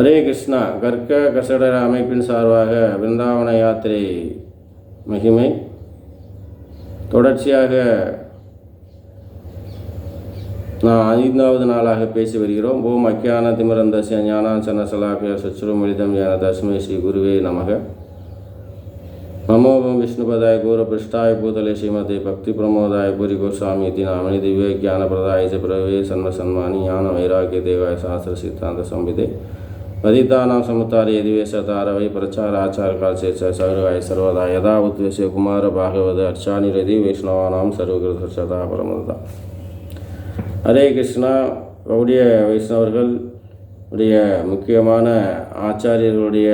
ஹரே கிருஷ்ணா கர்க்க கசடர அமைப்பின் சார்பாக பிருந்தாவன யாத்திரை மகிமை. தொடர்ச்சியாக நான் ஐந்தாவது நாளாக பேசி வருகிறோம். ஓம் அக்கியான திமிரந்தசிய ஞானாஞ்சன சலாபிய சச்சுரமொழிதம் ஞான தஸ்மை ஸ்ரீ குருவே நமக. மமோபம் விஷ்ணுபதாய கூரபிருஷ்டாய பூதலே ஸ்ரீமதி பக்தி பிரமோதாய பூரி கோஸ்வாமி இதி நாமனி திவ்ய ஜான பிரதாய பிரவே சன்ம சன்மானி ஞான வைராக்கிய தேவாய சாஸ்திர சித்தாந்த சம்பிதே. பதித்தானாம் சமுத்தாரி எதிவேச தாரவை பிரச்சாராச்சார காசேச சௌரகாய் சர்வதா யதா உத்வேச குமார பாகவத அர்ச்சானிரதி வைஷ்ணவானாம் சர்வகிருதா பரமதா ஹரே கிருஷ்ணா. கவுடிய வைஷ்ணவர்கள் உடைய முக்கியமான ஆச்சாரியர்களுடைய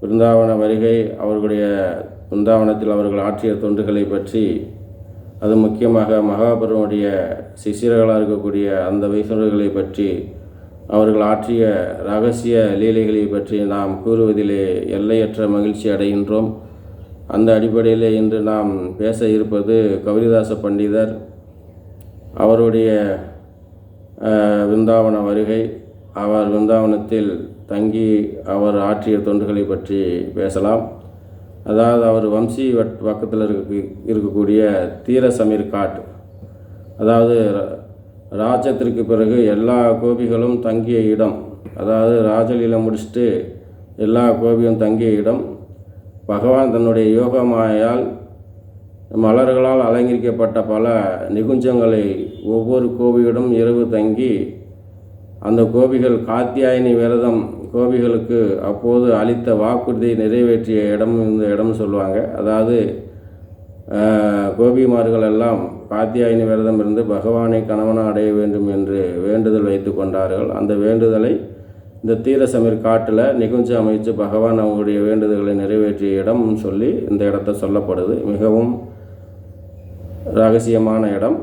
பிருந்தாவன வருகை அவர்களுடைய பிருந்தாவனத்தில் அவர்கள் ஆற்றிய தொண்டுகளை பற்றி அது முக்கியமாக மகாபுரனுடைய சிசியர்களாக இருக்கக்கூடிய அந்த வைஷ்ணவர்களை பற்றி அவர்கள் ஆற்றிய ரகசிய லீலைகளை பற்றி நாம் கூறுவதிலே எல்லையற்ற மகிழ்ச்சி அடைகின்றோம். அந்த அடிப்படையிலே இன்று நாம் பேச இருப்பது கவிதாச பண்டிதர் அவருடைய விருந்தாவன வருகை. அவர் விருந்தாவனத்தில் தங்கி அவர் ஆற்றிய தொண்டுகளை பற்றி பேசலாம். அதாவது அவர் வம்சி வட் பக்கத்தில் இருக்க இருக்கக்கூடிய தீர சமீர் காட். அதாவது ர- ராஜத்திற்கு பிறகு எல்லா கோபிகளும் தங்கிய இடம். அதாவது ராஜலீலை முடிச்சுட்டு எல்லா கோபியும் தங்கிய இடம். பகவான் தன்னுடைய யோகமாயால் மலர்களால் அலங்கரிக்கப்பட்ட பல நிகுஞ்சங்களை ஒவ்வொரு கோபியிடம் இரவு தங்கி அந்த கோபிகள் காத்தியாயினி விரதம் கோபிகளுக்கு அப்போது அளித்த வாக்குறுதியை நிறைவேற்றிய இடம் இந்த இடம் சொல்லுவாங்க. அதாவது கோபிமார்கள் எல்லாம் காத்தியாயினி விரதம் இருந்து பகவானை கணவனாக அடைய வேண்டும் என்று வேண்டுதல் வைத்து கொண்டார்கள். அந்த வேண்டுதலை இந்த தீரசமீர் காட்டில் நிகுஞ்சு அமைச்சு பகவான் அவங்களுடைய வேண்டுதல்களை நிறைவேற்றிய இடம் சொல்லி இந்த இடத்த சொல்லப்படுது. மிகவும் ரகசியமான இடம்.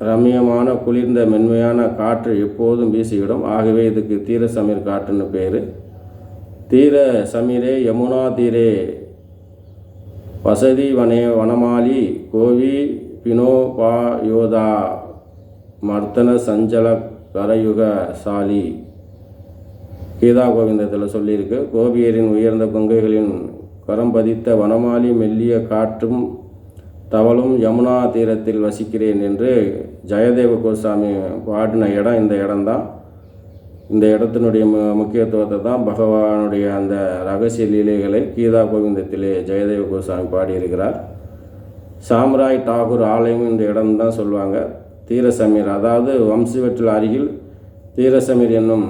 ரம்மியமான குளிர்ந்த மென்மையான காற்று எப்போதும் வீசிவிடும். ஆகவே இதுக்கு தீர சமீர் காற்றுன்னு பேர். தீர சமீரே யமுனா தீரே வசதி வனே வனமாலி கோவி பினோபாயோதா மர்த்தன சஞ்சல கரயுக சாலி. கீதா கோவிந்தத்தில் சொல்லியிருக்கு கோபியரின் உயர்ந்த கொங்கைகளின் கரம் பதித்த வனமாலி மெல்லிய காற்றும் தவளும் யமுனா தீரத்தில் வசிக்கிறேன் என்று ஜெயதேவ கோசாமி பாடின இடம் இந்த இடம்தான். இந்த இடத்தினுடைய மு முக்கியத்துவத்தை தான் பகவானுடைய அந்த ரகசிய லீலைகளை கீதா கோவிந்தத்திலே ஜெயதேவ கோசாமி பாடியிருக்கிறார். சாம்ராய் டாகூர் ஆலயம் இந்த இடம் தான் சொல்லுவாங்க. தீரசமீர் அதாவது வம்சிவற்றில் அருகில் தீரசமீர் என்னும்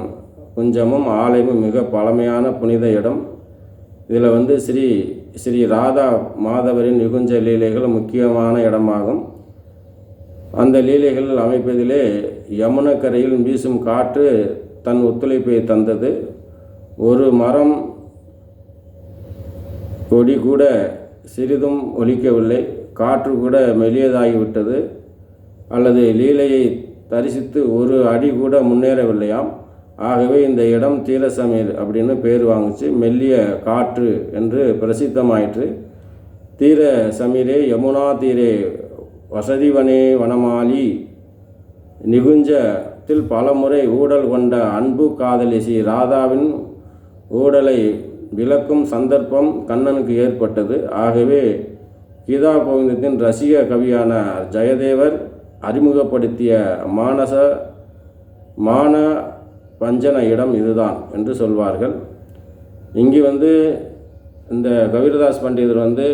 குஞ்சமும் ஆலயமும் மிக பழமையான புனித இடம். இதில் வந்து ஸ்ரீ ஸ்ரீ ராதா மாதவரின் நிகுஞ்ச லீலைகள் முக்கியமான இடமாகும். அந்த லீலைகள் அமைப்பதிலே யமுனக்கரையில் வீசும் காற்று தன் ஒத்துழைப்பை தந்தது. ஒரு மரம் கொடி கூட சிறிதும் ஒலிக்கவில்லை. காற்று கூட மெல்லியதாகிவிட்டது. அல்லது லீலையை தரிசித்து ஒரு அடி கூட முன்னேறவில்லையாம். ஆகவே இந்த இடம் தீரசமீர் அப்படின்னு பேர் வாங்குச்சு. மெல்லிய காற்று என்று பிரசித்தமாயிற்று. தீர சமீரே யமுனா தீரே வசதிவனே வனமாலி நிகுஞ்ச நிகுஞ்சத்தில் பலமுறை ஊடல் கொண்ட அன்பு காதலி ஸ்ரீ ராதாவின் ஊடலை விளக்கும் சந்தர்ப்பம் கண்ணனுக்கு ஏற்பட்டது. ஆகவே கீதா கோவிந்தத்தின் ரசிக கவியான ஜெயதேவர் அறிமுகப்படுத்திய மானச மான பஞ்சன இடம் இதுதான் என்று சொல்வார்கள். இங்கே வந்து இந்த கவிரதாஸ் பண்டிதர் வந்து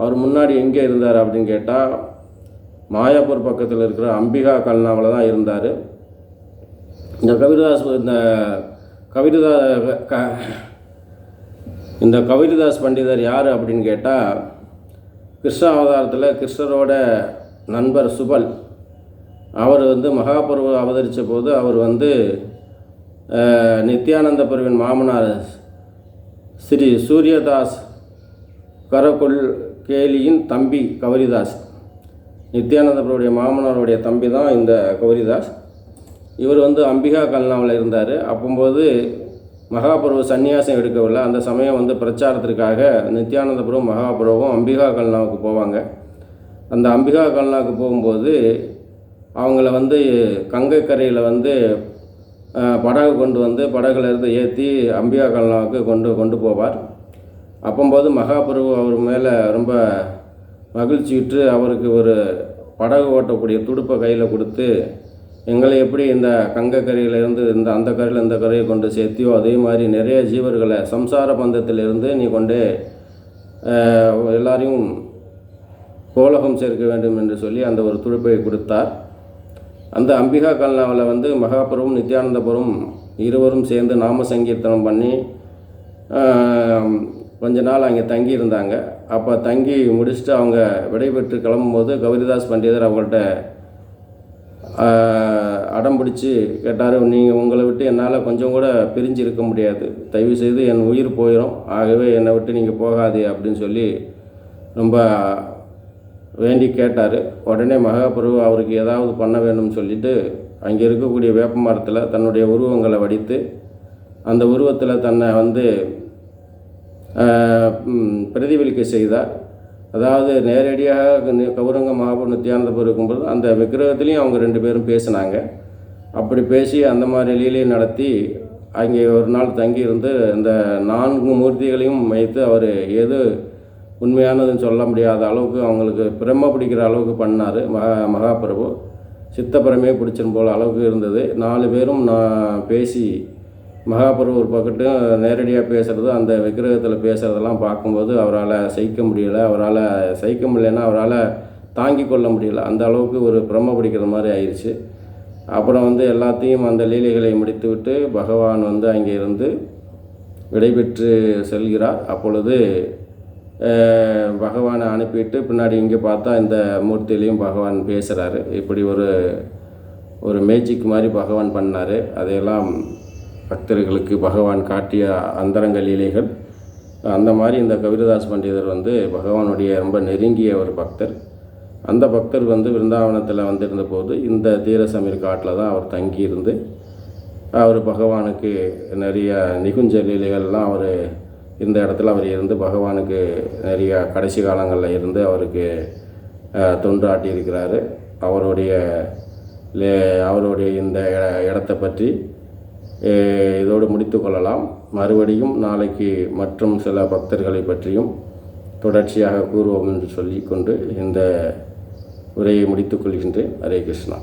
அவர் முன்னாடி எங்கே இருந்தார் அப்படின்னு கேட்டால் மாயாப்பூர் பக்கத்தில் இருக்கிற அம்பிகா கல்னாவில் தான் இருந்தார். இந்த கவிதாஸ் இந்த கவிதா க இந்த கவிதாஸ் பண்டிதர் யார் அப்படின்னு கேட்டால் கிருஷ்ண அவதாரத்தில் கிருஷ்ணரோட நண்பர் சுபல். அவர் வந்து மகாபருவம் அவதரித்த போது அவர் வந்து நித்யானந்த பருவின் மாமனார் ஸ்ரீ சூரியதாஸ் கரகுல் கேலியின் தம்பி கவரிதாஸ். நித்யானந்த மாமனாருடைய தம்பி தான் இந்த கௌரிதாஸ் இவர் வந்து அம்பிகா கல்னாவில் இருந்தார். அப்போம்போது மகாபிரபு சந்நியாசம் எடுக்கவில்லை. அந்த சமயம் வந்து பிரச்சாரத்திற்காக நித்யானந்தபுரம் மகாபிரபும் அம்பிகா கல்னாவுக்கு போவாங்க. அந்த அம்பிகா கல்னாவுக்கு போகும்போது அவங்கள வந்து கங்கை கரையில் வந்து படகு கொண்டு வந்து படகுல இருந்து ஏற்றி அம்பிகா கல்னாவுக்கு கொண்டு கொண்டு போவார். அப்போம்போது மகாபிரபு அவர் மேலே ரொம்ப மகிழ்ச்சியுற்று அவருக்கு ஒரு படகு ஓட்டக்கூடிய துடுப்பை கையில் கொடுத்து எங்களை எப்படி இந்த கங்கக்கரையிலேருந்து இந்த அந்த கரையில் இந்த கரையை கொண்டு சேர்த்தியோ அதே மாதிரி நிறைய ஜீவர்களை சம்சார பந்தத்திலிருந்து நீ கொண்டு எல்லாரையும் கோலகம் சேர்க்க வேண்டும் என்று சொல்லி அந்த ஒரு துடுப்பை கொடுத்தார். அந்த அம்பிகா கல்னாவில் வந்து மகாபுரம் நித்யானந்தபுரம் இருவரும் சேர்ந்து நாம சங்கீர்த்தனம் பண்ணி கொஞ்ச நாள் அங்கே தங்கி இருந்தாங்க அப்போ தங்கி முடிச்சுட்டு அவங்க விடைபெற்று கிளம்பும்போது கௌரிதாஸ் பண்டிதர் அவங்கள்ட்ட அடம் பிடிச்சி கேட்டார் நீங்கள் உங்களை விட்டு என்னால் கொஞ்சம் கூட பிரிஞ்சு இருக்க முடியாது. தயவு செய்து என் உயிர் போயிடும் ஆகவே என்னை விட்டு நீங்கள் போகாதே அப்படின்னு சொல்லி ரொம்ப வேண்டி கேட்டார். உடனே மகாபிரபு அவருக்கு ஏதாவது பண்ண வேணும்னு சொல்லிட்டு அங்கே இருக்கக்கூடிய வேப்ப மரத்தில் தன்னுடைய உருவங்களை வடித்து அந்த உருவத்தில் தன்னை வந்து பிரதிபலிக்க செய்தார். அதாவது நேரடியாக கௌரங்க மகாபுர் நித்யானந்தபுரம் இருக்கும்போது அந்த விக்கிரகத்துலேயும் அவங்க ரெண்டு பேரும் பேசினாங்க. அப்படி பேசி அந்த மாதிரி லீலையை நடத்தி அங்கே ஒரு நாள் தங்கி இருந்து இந்த நான்கு மூர்த்திகளையும் வைத்து அவர் எது உண்மையானதுன்னு சொல்ல முடியாத அளவுக்கு அவங்களுக்கு பிரம்ம பிடிக்கிற அளவுக்கு பண்ணார். மகா மகாபிரபு. சித்தப்பிரமே பிடிச்சிரும் போல் அளவுக்கு இருந்தது. நாலு பேரும் நான் பேசி மகாபிரபு ஒரு பக்கட்டும் நேரடியாக பேசுகிறது அந்த விக்கிரகத்தில் பேசுகிறதெல்லாம் பார்க்கும்போது அவரால் சகிக்க முடியலை அவரால் சகிக்க முடியலைன்னா அவரால் தாங்கி கொள்ள முடியல. அந்த அளவுக்கு ஒரு பிரம்ம பிடிக்கிற மாதிரி ஆயிடுச்சு அப்புறம் வந்து எல்லாத்தையும் அந்த லீலைகளை முடித்துவிட்டு பகவான் வந்து அங்கே இருந்து விடைபெற்று செல்கிறார். அப்பொழுது பகவானை அனுப்பிட்டு பின்னாடி இங்கே பார்த்தா இந்த மூர்த்தியிலையும் பகவான் பேசுகிறாரு இப்படி ஒரு ஒரு மேஜிக் மாதிரி பகவான் பண்ணார். அதையெல்லாம் பக்தர்களுக்கு பகவான் காட்டிய அந்தரங்க லீலைகள். அந்த மாதிரி இந்த கவிரதாஸ் பண்டிதர் வந்து பகவானுடைய ரொம்ப நெருங்கிய ஒரு பக்தர். அந்த பக்தர் வந்து விருந்தாவனத்தில் வந்திருந்த போது இந்த தீரசமீர் காட்டில் தான் அவர் தங்கியிருந்து அவர் பகவானுக்கு நிறைய நிகுஞ்ச லீலைகள்லாம் அவர் இந்த இடத்துல அவர் இருந்து பகவானுக்கு நிறைய கடைசி காலங்களில் இருந்து அவருக்கு அஹ், தொண்டாட்டி இருக்கிறாரு. அவருடைய லே- அவருடைய இந்த இட- இடத்தை பற்றி இதோடு முடித்து கொள்ளலாம். மறுபடியும் நாளைக்கு மற்றும் சில பக்தர்களை பற்றியும் தொடர்ச்சியாக கூறுவோம் என்று சொல்லிக்கொண்டு இந்த உரையை முடித்துக் கொள்கின்றேன். ஹரே கிருஷ்ணா.